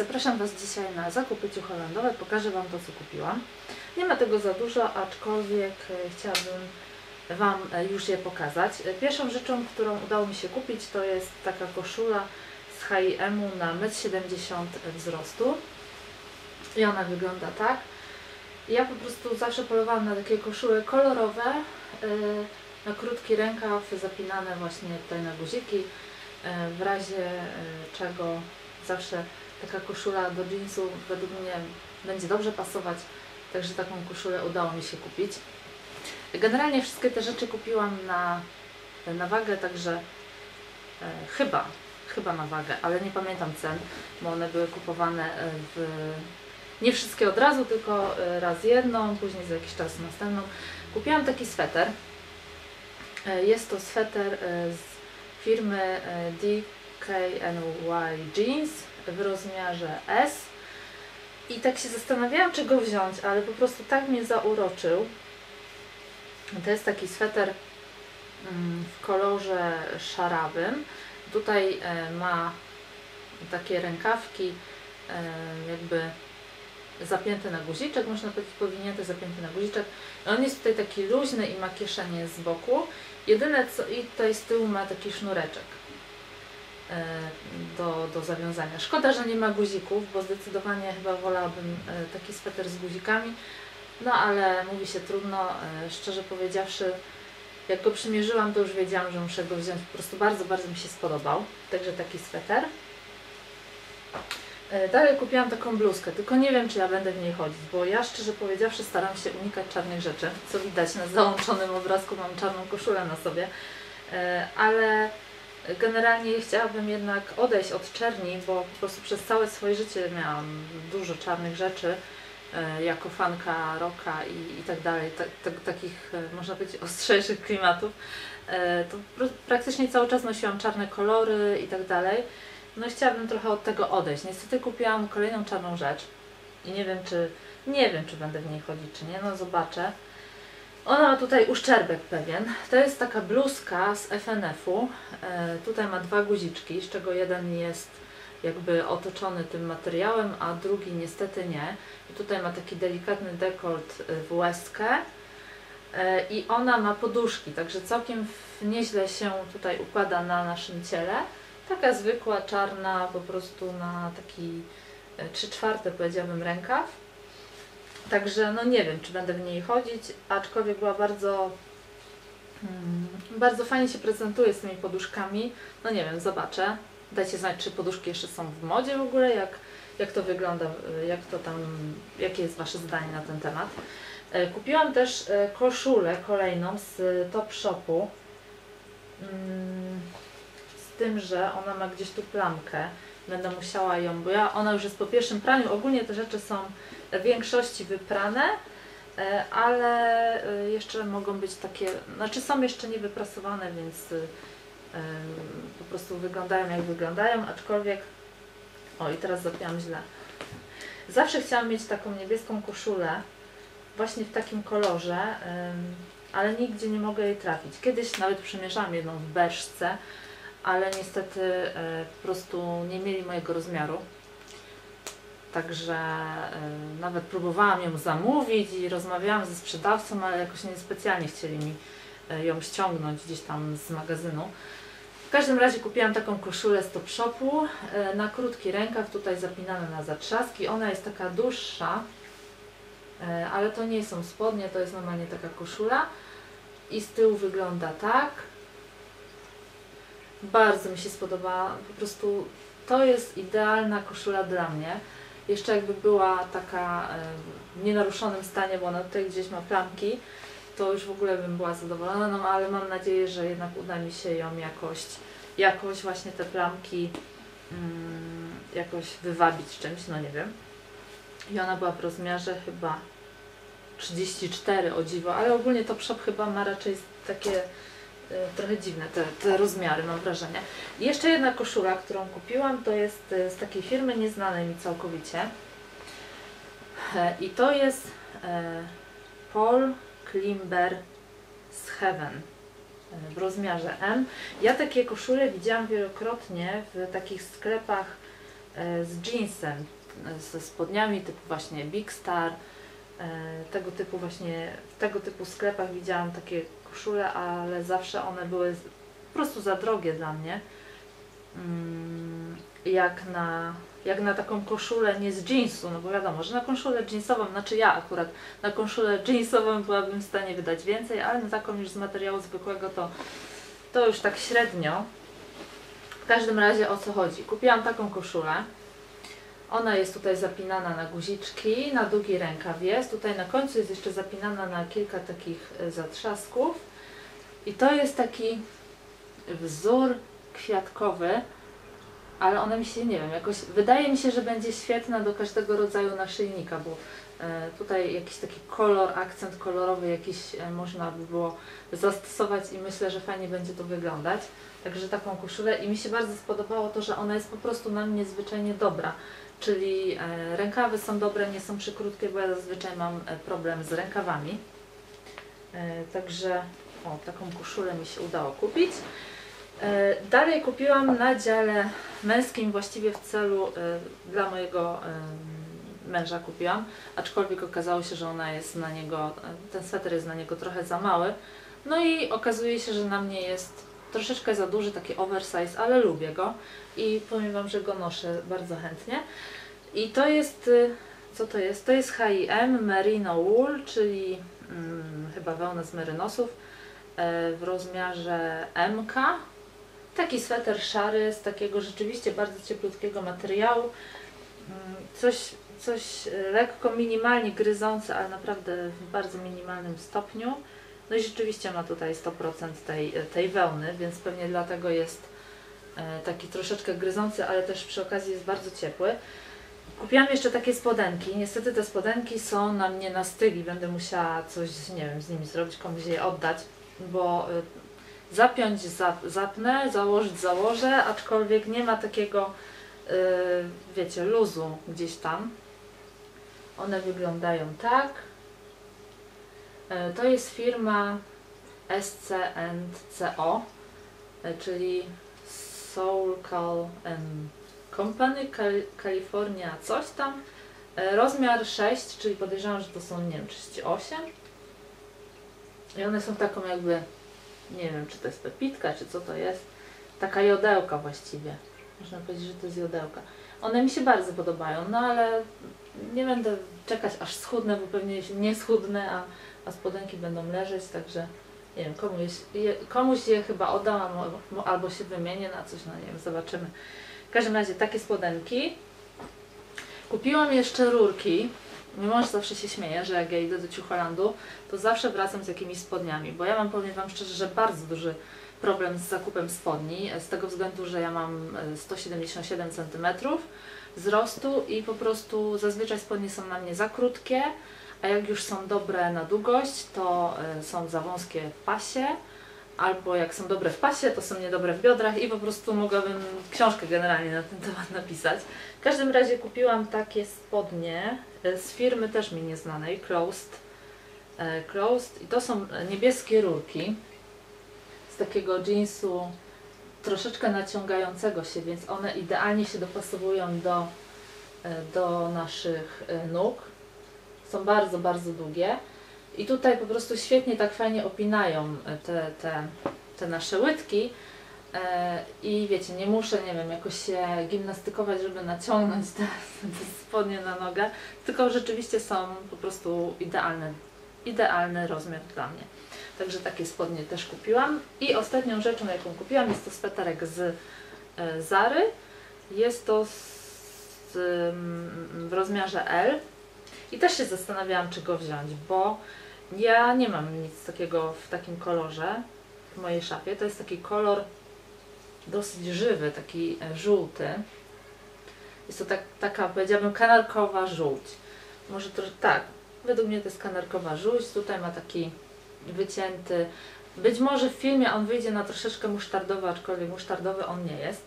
Zapraszam Was dzisiaj na zakupy ciucholandowe. Pokażę Wam to, co kupiłam. Nie ma tego za dużo, aczkolwiek e, chciałabym Wam e, już je pokazać. E, Pierwszą rzeczą, którą udało mi się kupić, to jest taka koszula z H&M-u na 1,70 m wzrostu. I ona wygląda tak. Ja po prostu zawsze polowałam na takie koszule kolorowe, na krótki rękaw, zapinane właśnie tutaj na guziki, w razie czego zawsze taka koszula do jeansu według mnie będzie dobrze pasować, także taką koszulę udało mi się kupić. Generalnie wszystkie te rzeczy kupiłam na, na wagę, także e, chyba, chyba na wagę, ale nie pamiętam cen, bo one były kupowane e, w, nie wszystkie od razu, tylko e, raz jedną, później za jakiś czas następną. Kupiłam taki sweter. E, Jest to sweter z firmy DKNY Jeans w rozmiarze S. I tak się zastanawiałam, czy go wziąć, ale po prostu tak mnie zauroczył. To jest taki sweter mm, w kolorze szarawym. Tutaj e, ma takie rękawki e, jakby zapięte na guziczek, można powiedzieć powinięte, zapięte na guziczek. On jest tutaj taki luźny i ma kieszenie z boku. Jedyne co, i tutaj z tyłu ma taki sznureczek do, do zawiązania. Szkoda, że nie ma guzików, bo zdecydowanie chyba wolałabym e, taki sweter z guzikami. No ale mówi się trudno, e, szczerze powiedziawszy, jak go przymierzyłam, to już wiedziałam, że muszę go wziąć. Po prostu bardzo, bardzo mi się spodobał. Także taki sweter. E, Dalej kupiłam taką bluzkę, tylko nie wiem, czy ja będę w niej chodzić, bo ja szczerze powiedziawszy staram się unikać czarnych rzeczy. Co widać na załączonym obrazku, mam czarną koszulę na sobie, E, ale generalnie chciałabym jednak odejść od czerni, bo po prostu przez całe swoje życie miałam dużo czarnych rzeczy e, jako fanka rocka i, i tak dalej, tak, tak, takich e, można powiedzieć ostrzejszych klimatów. E, To pr- praktycznie cały czas nosiłam czarne kolory i tak dalej. No chciałabym trochę od tego odejść. Niestety kupiłam kolejną czarną rzecz i nie wiem czy nie wiem czy będę w niej chodzić czy nie, no zobaczę. Ona ma tutaj uszczerbek pewien. To jest taka bluzka z FNF-u. E, tutaj ma dwa guziczki, z czego jeden jest jakby otoczony tym materiałem, a drugi niestety nie. I tutaj ma taki delikatny dekolt e, w łezkę. E, I ona ma poduszki, także całkiem nieźle się tutaj układa na naszym ciele. Taka zwykła, czarna, po prostu na taki 3 czwarte powiedziałabym rękaw. Także no nie wiem, czy będę w niej chodzić, aczkolwiek była bardzo mm, bardzo fajnie się prezentuje z tymi poduszkami. No nie wiem, zobaczę. Dajcie znać, czy poduszki jeszcze są w modzie w ogóle, jak, jak to wygląda, y, jak to tam, jakie jest Wasze zdanie na ten temat. E, Kupiłam też e, koszulę kolejną z Top Shopu. Mm, Z tym, że ona ma gdzieś tu plamkę. Będę musiała ją, bo ja, ona już jest po pierwszym praniu. Ogólnie te rzeczy są w większości wyprane, e, ale e, jeszcze mogą być takie, znaczy są jeszcze nie wyprasowane, więc e, po prostu wyglądają jak wyglądają, aczkolwiek o i teraz zapiłam źle. Zawsze chciałam mieć taką niebieską koszulę, właśnie w takim kolorze, ale nigdzie nie mogę jej trafić. Kiedyś nawet przymierzałam jedną w beżce, ale niestety e, po prostu nie mieli mojego rozmiaru. Także e, nawet próbowałam ją zamówić i rozmawiałam ze sprzedawcą, ale jakoś niespecjalnie chcieli mi e, ją ściągnąć gdzieś tam z magazynu. W każdym razie kupiłam taką koszulę z Top Shopu na krótki rękaw, tutaj zapinane na zatrzaski. Ona jest taka dłuższa, ale to nie są spodnie, to jest normalnie taka koszula. I z tyłu wygląda tak. Bardzo mi się spodobała. Po prostu to jest idealna koszula dla mnie. Jeszcze jakby była taka w nienaruszonym stanie, bo ona tutaj gdzieś ma plamki, to już w ogóle bym była zadowolona, no ale mam nadzieję, że jednak uda mi się ją jakoś, jakoś właśnie te plamki mm, jakoś wywabić czymś, no nie wiem. I ona była w rozmiarze chyba 34 o dziwo, ale ogólnie Top Shop chyba ma raczej takie trochę dziwne te, te rozmiary, mam wrażenie. Jeszcze jedna koszula, którą kupiłam, to jest e, z takiej firmy nieznanej mi całkowicie. E, I to jest e, Paul Klimber z Heaven e, w rozmiarze M. Ja takie koszule widziałam wielokrotnie w takich sklepach e, z jeansem, e, ze spodniami typu właśnie Big Star, e, tego typu właśnie, w tego typu sklepach widziałam takie koszule, ale zawsze one były po prostu za drogie dla mnie. Mm, Jak na, jak na taką koszulę nie z jeansu, no bo wiadomo, że na koszulę jeansową, znaczy ja akurat na koszulę jeansową byłabym w stanie wydać więcej, ale na taką już z materiału zwykłego to, to już tak średnio. W każdym razie o co chodzi? Kupiłam taką koszulę. Ona jest tutaj zapinana na guziczki, na długi rękaw jest. Tutaj na końcu jest jeszcze zapinana na kilka takich e, zatrzasków. I to jest taki wzór kwiatkowy, ale ona mi się, nie wiem, jakoś wydaje mi się, że będzie świetna do każdego rodzaju naszyjnika, bo e, tutaj jakiś taki kolor, akcent kolorowy jakiś e, można by było zastosować i myślę, że fajnie będzie to wyglądać. Także taką koszulę i mi się bardzo spodobało to, że ona jest po prostu na mnie zwyczajnie dobra. Czyli e, rękawy są dobre, nie są przykrótkie, bo ja zazwyczaj mam e, problem z rękawami. E, także o, taką koszulę mi się udało kupić. Dalej kupiłam na dziale męskim właściwie w celu dla mojego męża kupiłam, aczkolwiek okazało się, że ona jest na niego, ten sweter jest na niego trochę za mały. No i okazuje się, że na mnie jest troszeczkę za duży, taki oversize, ale lubię go i powiem Wam, że go noszę bardzo chętnie. I to jest, y, co to jest? To jest H&M Merino Wool, czyli mm, chyba wełna z merynosów e, w rozmiarze MK. Taki sweter szary z takiego rzeczywiście bardzo cieplutkiego materiału. Mm, Coś, coś lekko, minimalnie gryzące, ale naprawdę w bardzo minimalnym stopniu. No i rzeczywiście ma tutaj 100% tej, tej wełny, więc pewnie dlatego jest e, taki troszeczkę gryzący, ale też przy okazji jest bardzo ciepły. Kupiłam jeszcze takie spodenki. Niestety te spodenki są na mnie na stygi. Będę musiała coś, nie wiem, z nimi zrobić, komuś je oddać, bo y, zapiąć zap, zapnę, założyć założę, aczkolwiek nie ma takiego, wiecie, luzu gdzieś tam. One wyglądają tak. E, To jest firma SC&CO, e, czyli Soul Cal and Company Cal- California coś tam. E, Rozmiar 6, czyli podejrzewam, że to są, nie wiem, 38. I one są taką jakby, nie wiem, czy to jest pepitka, czy co to jest. Taka jodełka właściwie. Można powiedzieć, że to jest jodełka. One mi się bardzo podobają, no ale nie będę czekać aż schudnę, bo pewnie nie schudnę, a, a spodenki będą leżeć, także nie wiem, komuś je, komuś je chyba oddam, a mo- mo- albo się wymienię na coś, no nie wiem, zobaczymy. W każdym razie takie spodenki. Kupiłam jeszcze rurki. Mój mąż zawsze się śmieje, że jak ja idę do Ciucholandu, to zawsze wracam z jakimiś spodniami, bo ja mam, powiem Wam szczerze, że bardzo duży problem z zakupem spodni, z tego względu, że ja mam e, 177 cm wzrostu i po prostu zazwyczaj spodnie są na mnie za krótkie, a jak już są dobre na długość, to e, są za wąskie w pasie, albo jak są dobre w pasie, to są niedobre w biodrach i po prostu mogłabym książkę generalnie na ten temat napisać. W każdym razie kupiłam takie spodnie e, z firmy też mi nieznanej, Closed. E, Closed i to są niebieskie rurki z takiego jeansu troszeczkę naciągającego się, więc one idealnie się dopasowują do, e, do naszych e, nóg. Są bardzo, bardzo długie. I tutaj po prostu świetnie tak fajnie opinają e, te, te, te nasze łydki. I wiecie, nie muszę, nie wiem, jakoś się gimnastykować, żeby naciągnąć te, te spodnie na nogę, tylko rzeczywiście są po prostu idealne, idealny rozmiar dla mnie. Także takie spodnie też kupiłam. I ostatnią rzeczą, jaką kupiłam, jest to sweterek z e, Zary. Jest to z, mm, w rozmiarze L. I też się zastanawiałam, czy go wziąć, bo ja nie mam nic takiego w takim kolorze w mojej szafie. To jest taki kolor dosyć żywy, taki e, żółty. Jest to tak, taka, powiedziałabym, kanarkowa żółć. Może trochę tak, według mnie to jest kanarkowa żółć. Tutaj ma taki wycięty. Być może w filmie on wyjdzie na troszeczkę musztardowy, aczkolwiek musztardowy on nie jest.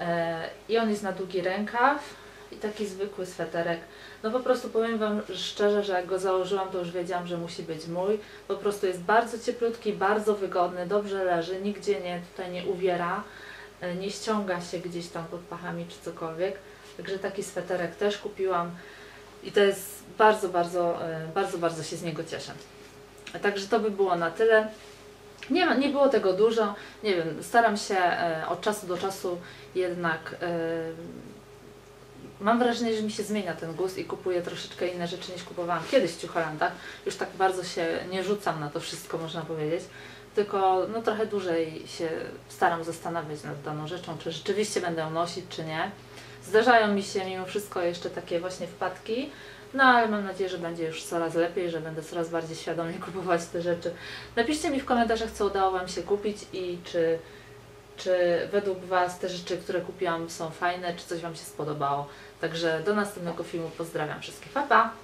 E, I on jest na długi rękaw i taki zwykły sweterek. No po prostu powiem Wam szczerze, że jak go założyłam, to już wiedziałam, że musi być mój. Po prostu jest bardzo cieplutki, bardzo wygodny, dobrze leży, nigdzie nie, tutaj nie uwiera, e, nie ściąga się gdzieś tam pod pachami czy cokolwiek. Także taki sweterek też kupiłam i to jest bardzo, bardzo, e, bardzo, bardzo się z niego cieszę. Także to by było na tyle. Nie, nie było tego dużo, nie wiem, staram się e, od czasu do czasu jednak e, mam wrażenie, że mi się zmienia ten gust i kupuję troszeczkę inne rzeczy niż kupowałam kiedyś w Ciuchalandach. Już tak bardzo się nie rzucam na to wszystko, można powiedzieć, tylko no, trochę dłużej się staram zastanawiać nad daną rzeczą, czy rzeczywiście będę ją nosić, czy nie. Zdarzają mi się mimo wszystko jeszcze takie właśnie wpadki, no ale mam nadzieję, że będzie już coraz lepiej, że będę coraz bardziej świadomie kupować te rzeczy. Napiszcie mi w komentarzach, co udało Wam się kupić i czy, czy według Was te rzeczy, które kupiłam są fajne, czy coś Wam się spodobało. Także do następnego filmu pozdrawiam wszystkich. Pa, pa!